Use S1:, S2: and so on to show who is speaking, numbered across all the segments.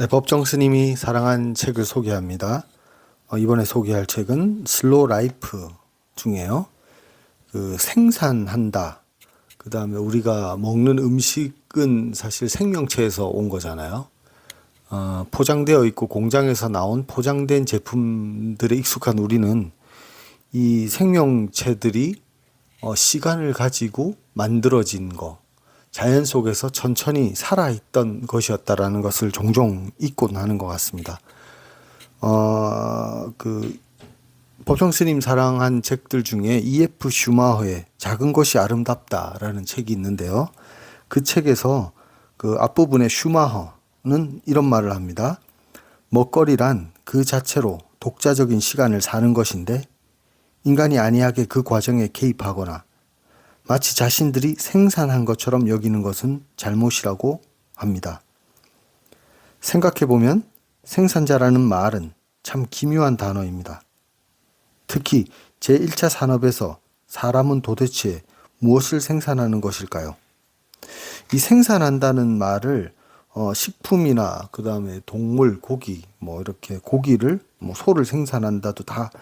S1: 네, 법정 스님이 사랑한 책을 소개합니다. 어, 이번에 소개할 책은 슬로 라이프 중에요. 그 생산한다. 그 다음에 우리가 먹는 음식은 사실 생명체에서 온 거잖아요. 어, 포장되어 있고 공장에서 나온 포장된 제품들에 익숙한 우리는 이 생명체들이 어, 시간을 가지고 만들어진 거, 자연 속에서 천천히 살아있던 것이었다라는 것을 종종 잊곤 하는 것 같습니다. 어, 그, 법정 스님 사랑한 책들 중에 E.F. 슈마허의 작은 것이 아름답다라는 책이 있는데요. 그 책에서 그 앞부분에 슈마허는 이런 말을 합니다. 먹거리란 그 자체로 독자적인 시간을 사는 것인데 인간이 안이하게 그 과정에 개입하거나 마치 자신들이 생산한 것처럼 여기는 것은 잘못이라고 합니다. 생각해보면 생산자라는 말은 참 기묘한 단어입니다. 특히 제1차 산업에서 사람은 도대체 무엇을 생산하는 것일까요? 이 생산한다는 말을 어, 식품이나 그 다음에 동물, 고기, 뭐 이렇게 고기를 뭐 소를 생산한다도 다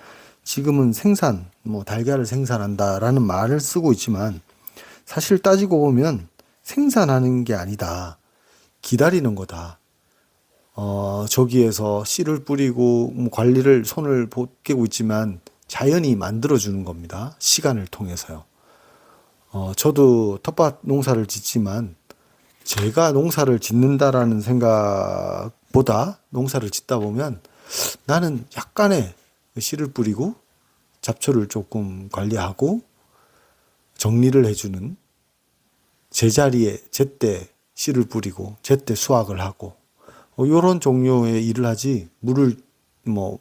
S1: 지금은 생산, 뭐 달걀을 생산한다라는 말을 쓰고 있지만 사실 따지고 보면 생산하는 게 아니다. 기다리는 거다. 어, 저기에서 씨를 뿌리고 뭐 관리를 손을 벗기고 있지만 자연이 만들어주는 겁니다. 시간을 통해서요. 어, 저도 텃밭 농사를 짓지만 제가 농사를 짓는다라는 생각보다 농사를 짓다 보면 나는 약간의 씨를 뿌리고 잡초를 조금 관리하고 정리를 해주는 제자리에 제때 씨를 뿌리고 제때 수확을 하고 이런 어, 종류의 일을 하지 물을 뭐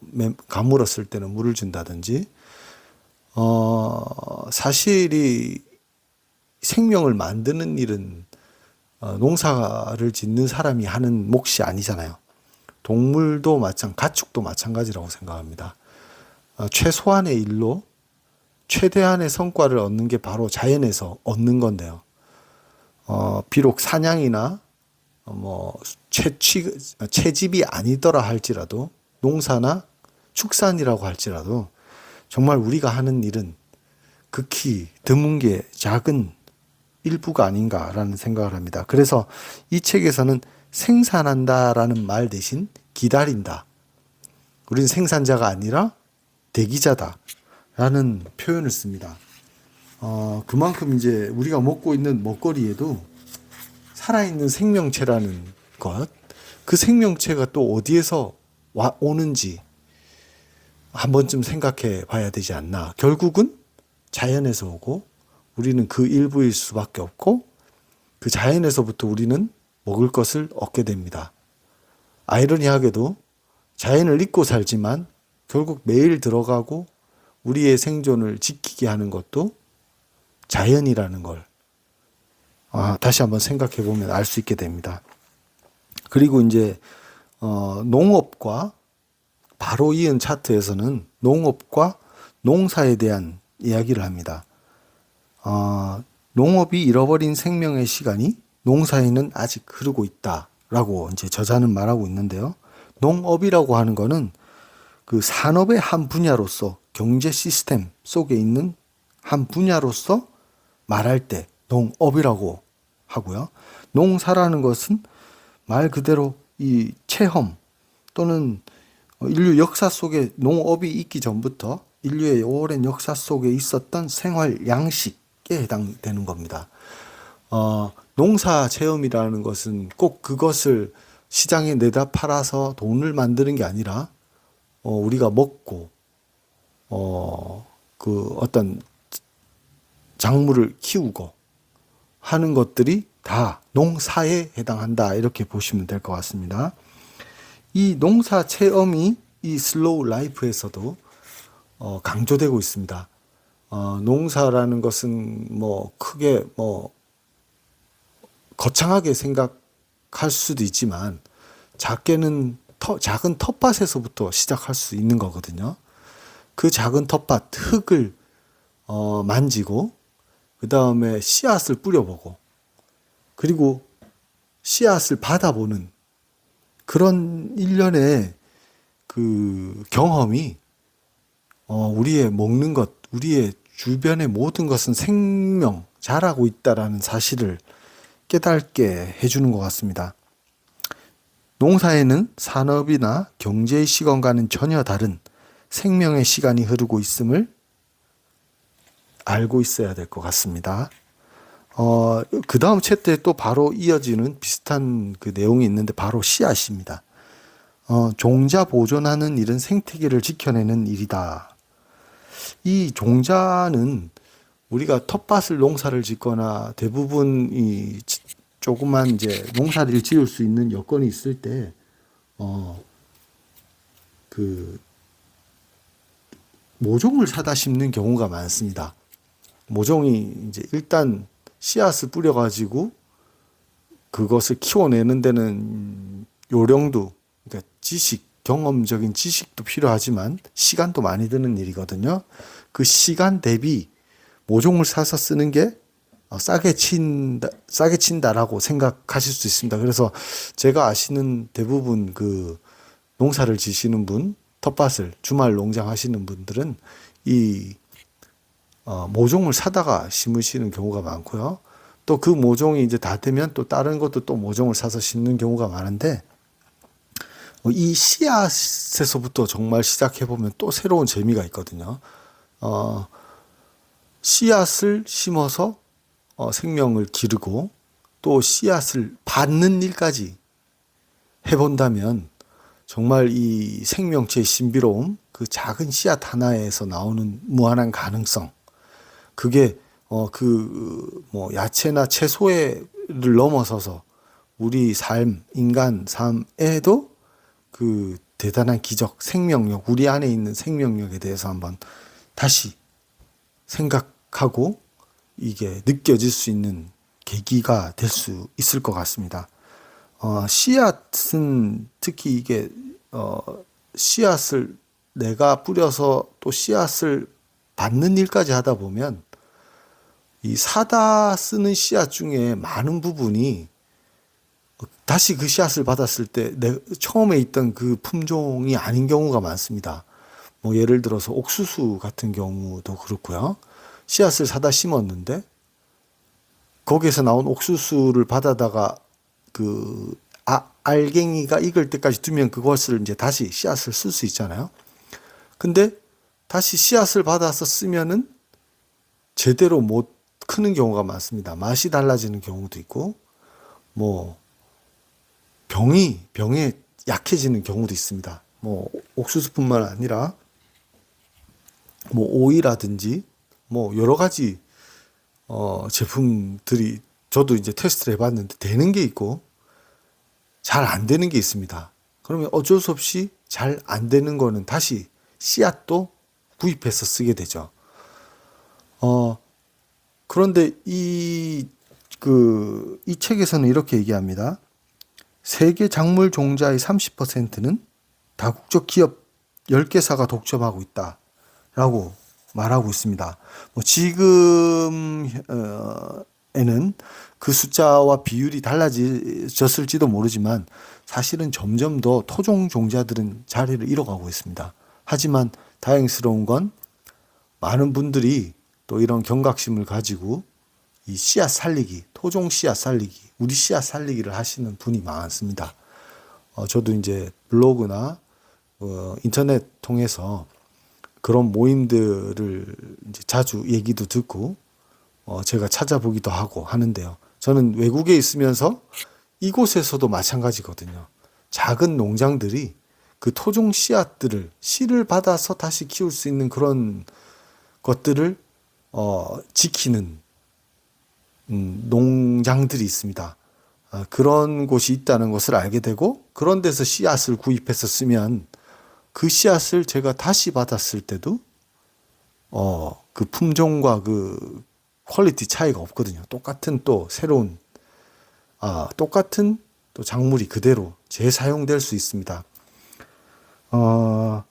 S1: 가물었을 때는 물을 준다든지 어 사실이 생명을 만드는 일은 어, 농사를 짓는 사람이 하는 몫이 아니잖아요. 동물도 마찬 가축도 마찬가지라고 생각합니다. 어, 최소한의 일로 최대한의 성과를 얻는 게 바로 자연에서 얻는 건데요. 어, 비록 사냥이나 어, 뭐 채취 채집이 아니더라 할지라도 농사나 축산이라고 할지라도 정말 우리가 하는 일은 극히 드문 게 작은 일부가 아닌가라는 생각을 합니다. 그래서 이 책에서는 생산한다라는 말 대신 기다린다. 우리는 생산자가 아니라 대기자다. 라는 표현을 씁니다. 어, 그만큼 이제 우리가 먹고 있는 먹거리에도 살아있는 생명체라는 것, 그 생명체가 또 어디에서 와, 오는지 한 번쯤 생각해 봐야 되지 않나. 결국은 자연에서 오고 우리는 그 일부일 수밖에 없고 그 자연에서부터 우리는 먹을 것을 얻게 됩니다. 아이러니하게도 자연을 잊고 살지만 결국 매일 들어가고 우리의 생존을 지키게 하는 것도 자연이라는 걸 아, 다시 한번 생각해 보면 알 수 있게 됩니다. 그리고 이제 어, 농업과 바로 이은 차트에서는 농업과 농사에 대한 이야기를 합니다. 어, 농업이 잃어버린 생명의 시간이 농사에는 아직 흐르고 있다라고 이제 저자는 말하고 있는데요. 농업이라고 하는 거는 그 산업의 한 분야로서 경제 시스템 속에 있는 한 분야로서 말할 때 농업이라고 하고요. 농사라는 것은 말 그대로 이 체험 또는 인류 역사 속에 농업이 있기 전부터 인류의 오랜 역사 속에 있었던 생활 양식에 해당되는 겁니다. 어, 농사 체험이라는 것은 꼭 그것을 시장에 내다 팔아서 돈을 만드는 게 아니라 어, 우리가 먹고 어, 그 어떤 작물을 키우고 하는 것들이 다 농사에 해당한다 이렇게 보시면 될 것 같습니다. 이 농사 체험이 이 슬로우 라이프에서도 어, 강조되고 있습니다. 어, 농사라는 것은 뭐 크게 뭐 거창하게 생각할 수도 있지만 작게는 터, 작은 텃밭에서부터 시작할 수 있는 거거든요. 그 작은 텃밭 흙을 어, 만지고 그 다음에 씨앗을 뿌려보고 그리고 씨앗을 받아보는 그런 일련의 그 경험이 어, 우리의 먹는 것, 우리의 주변의 모든 것은 생명, 자라고 있다라는 사실을 깨닫게 해주는 것 같습니다. 농사에는 산업이나 경제의 시간과는 전혀 다른 생명의 시간이 흐르고 있음을 알고 있어야 될 것 같습니다. 어, 그 다음 챕터에 또 바로 이어지는 비슷한 그 내용이 있는데 바로 씨앗입니다. 어, 종자 보존하는 일은 생태계를 지켜내는 일이다. 이 종자는 우리가 텃밭을 농사를 짓거나 대부분 이 지- 조그만 이제 농사를 지을 수 있는 여건이 있을 때, 어, 그, 모종을 사다 심는 경우가 많습니다. 모종이 이제 일단 씨앗을 뿌려가지고 그것을 키워내는 데는 요령도, 그러니까 지식, 경험적인 지식도 필요하지만 시간도 많이 드는 일이거든요. 그 시간 대비 모종을 사서 쓰는 게 어, 싸게 친다, 싸게 친다라고 생각하실 수 있습니다. 그래서 제가 아시는 대부분 그 농사를 지시는 분, 텃밭을 주말 농장 하시는 분들은 이 어, 모종을 사다가 심으시는 경우가 많고요. 또 그 모종이 이제 다 되면 또 다른 것도 또 모종을 사서 심는 경우가 많은데 어, 이 씨앗에서부터 정말 시작해 보면 또 새로운 재미가 있거든요. 어, 씨앗을 심어서 어, 생명을 기르고 또 씨앗을 받는 일까지 해본다면 정말 이 생명체의 신비로움, 그 작은 씨앗 하나에서 나오는 무한한 가능성, 그게 어 그 뭐 야채나 채소를 넘어서서 우리 삶, 인간 삶에도 그 대단한 기적, 생명력, 우리 안에 있는 생명력에 대해서 한번 다시 생각하고 이게 느껴질 수 있는 계기가 될 수 있을 것 같습니다. 어, 씨앗은 특히 이게 어, 씨앗을 내가 뿌려서 또 씨앗을 받는 일까지 하다 보면 이 사다 쓰는 씨앗 중에 많은 부분이 다시 그 씨앗을 받았을 때 내, 처음에 있던 그 품종이 아닌 경우가 많습니다. 뭐 예를 들어서 옥수수 같은 경우도 그렇고요. 씨앗을 사다 심었는데 거기에서 나온 옥수수를 받아다가 그 아, 알갱이가 익을 때까지 두면 그것을 이제 다시 씨앗을 쓸 수 있잖아요. 근데 다시 씨앗을 받아서 쓰면은 제대로 못 크는 경우가 많습니다. 맛이 달라지는 경우도 있고 뭐 병이 병에 약해지는 경우도 있습니다. 뭐 옥수수뿐만 아니라 뭐 오이라든지 뭐 여러 가지 어 제품들이 저도 이제 테스트를 해봤는데 되는 게 있고 잘 안 되는 게 있습니다. 그러면 어쩔 수 없이 잘 안 되는 거는 다시 씨앗도 구입해서 쓰게 되죠. 어 그런데 이 그, 이 책에서는 이렇게 얘기합니다. 세계 작물 종자의 30%는 다국적 기업 10개사가 독점하고 있다. 라고 말하고 있습니다. 뭐 지금, 어, 에는 그 숫자와 비율이 달라졌을지도 모르지만 사실은 점점 더 토종 종자들은 자리를 잃어가고 있습니다. 하지만 다행스러운 건 많은 분들이 또 이런 경각심을 가지고 이 씨앗 살리기, 토종 씨앗 살리기, 우리 씨앗 살리기를 하시는 분이 많습니다. 어, 저도 이제 블로그나 어, 인터넷 통해서 그런 모임들을 이제 자주 얘기도 듣고 어, 제가 찾아보기도 하고 하는데요. 저는 외국에 있으면서 이곳에서도 마찬가지거든요. 작은 농장들이 그 토종 씨앗들을 씨를 받아서 다시 키울 수 있는 그런 것들을 어, 지키는 음, 농장들이 있습니다. 아, 그런 곳이 있다는 것을 알게 되고 그런 데서 씨앗을 구입해서 쓰면 그 씨앗을 제가 다시 받았을 때도 어, 그 품종과 그 퀄리티 차이가 없거든요. 똑같은 또 새로운 아, 똑같은 또 작물이 그대로 재사용될 수 있습니다. 어,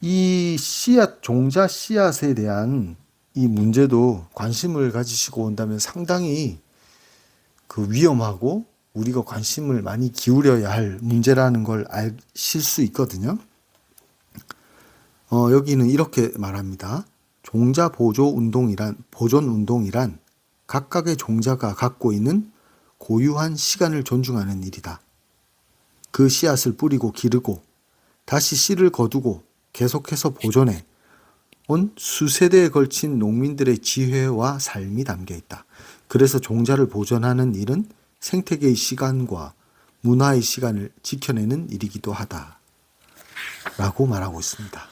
S1: 이 씨앗, 종자 씨앗에 대한 이 문제도 관심을 가지시고 온다면 상당히 그 위험하고 우리가 관심을 많이 기울여야 할 문제라는 걸 아실 수 있거든요. 어, 여기는 이렇게 말합니다. 종자 보조 운동이란 보존 운동이란 각각의 종자가 갖고 있는 고유한 시간을 존중하는 일이다. 그 씨앗을 뿌리고 기르고 다시 씨를 거두고 계속해서 보존해 온 수세대에 걸친 농민들의 지혜와 삶이 담겨 있다. 그래서 종자를 보존하는 일은 생태계의 시간과 문화의 시간을 지켜내는 일이기도 하다. 라고 말하고 있습니다.